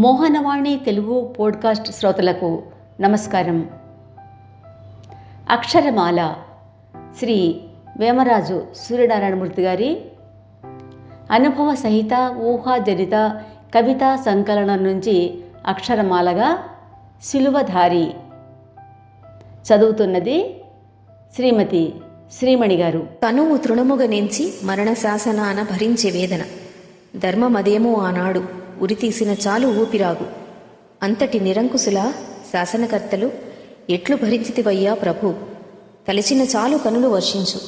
Mohanavani Telugu podcast శ్రోతలకు నమస్కారం. అక్షరమాల శ్రీ వేమరాజు సూర్యనారాయణమూర్తి గారి అనుభవ సహిత ఊహాజనిత కవితా సంకలనం నుంచి అక్షరమాలగా సిలువధారి చదువుతున్నది శ్రీమతి శ్రీమణి గారు. తనువు తృణముగ నించి మరణ శాసనాన భరించే వేదన. ధర్మమదేమో ఆనాడు ఉరితీసిన చాలు ఊపిరాగు. అంతటి నిరంకుశుల శాసనకర్తలు ఎట్లు భరించితివయ్యా ప్రభు? తలిచిన చాలు కనులు వర్షించు.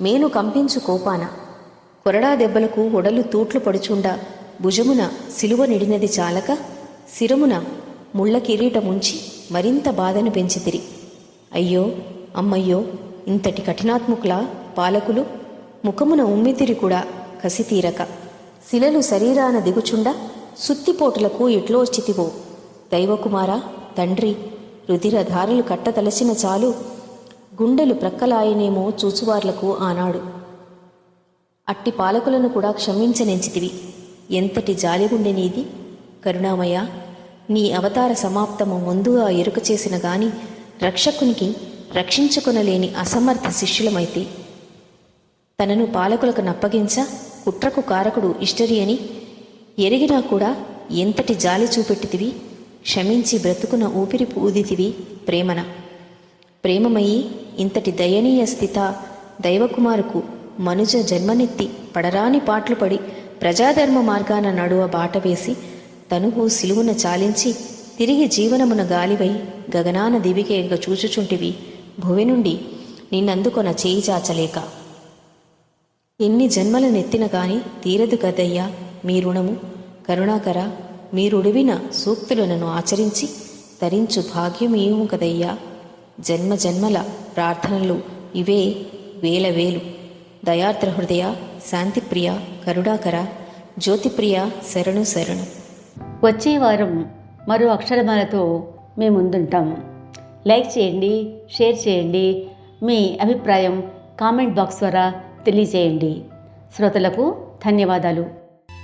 మేను కంపించు కోపాన. కొరడా దెబ్బలకు ఒడలు తూట్లు పడుచుండా. భుజమున సిలువ నిడినది చాలక శిరమున ముళ్ళ కిరీటముంచి మరింత బాధను పెంచితిరి. అయ్యో అమ్మయ్యో ఇంతటి కఠినాత్ముకుల పాలకులు ముఖమున ఉమ్మితిరి కూడా కసితీరక. శిలలు శరీరాన దిగుచుండా సుత్తిపోటులకు ఇట్లో చితివో దైవకుమార తండ్రి రుధిరధారలు కట్టతలసిన చాలు. గుండెలు ప్రక్కలాయనేమో చూచువార్లకు ఆనాడు. అట్టి పాలకులను కూడా క్షమించనెంచితివి. ఎంతటి జాలిగుండె నీది? కరుణామయ నీ అవతార సమాప్తము ముందుగా ఎరుక చేసిన గాని రక్షకునికి రక్షించుకొనలేని అసమర్థ శిష్యులమైతే? తనను పాలకులకు నప్పగించ కుట్రకు కారకుడు ఇష్టరి అని ఎరిగినా కూడా ఎంతటి జాలి చూపెట్టితివి? క్షమించి బ్రతుకున ఊపిరి ఊదితివి ప్రేమన. ప్రేమమయ్యి ఇంతటి దయనీయ స్థిత దైవకుమారుకు మనుజ జన్మనెత్తి పడరాని పాటలు పడి ప్రజాధర్మ మార్గాన నడువ బాట వేసి తనువు సిలువున చాలించి తిరిగి జీవనమున గాలివై గగనాన దివికేగ చూచుచుంటివి. భువి నుండి నిన్నందుకొన చేయి చాచలేక. ఎన్ని జన్మల నెత్తిన గాని తీరదు కదయ్యా. మీ రుణము కరుణాకర మీరుడివిన సూక్తులను ఆచరించి తరించు భాగ్యమేము కదయ్యా. జన్మ జన్మల ప్రార్థనలు ఇవే వేల వేలు. దయార్ద్ర హృదయ శాంతిప్రియ కరుణాకర జ్యోతిప్రియ శరణు శరణు. వచ్చే వారం మరో అక్షరమాలతో మేము ముందుంటాం. లైక్ చేయండి షేర్ చేయండి మీ అభిప్రాయం కామెంట్ బాక్స్ ద్వారా తెలియజేయండి. శ్రోతలకు ధన్యవాదాలు.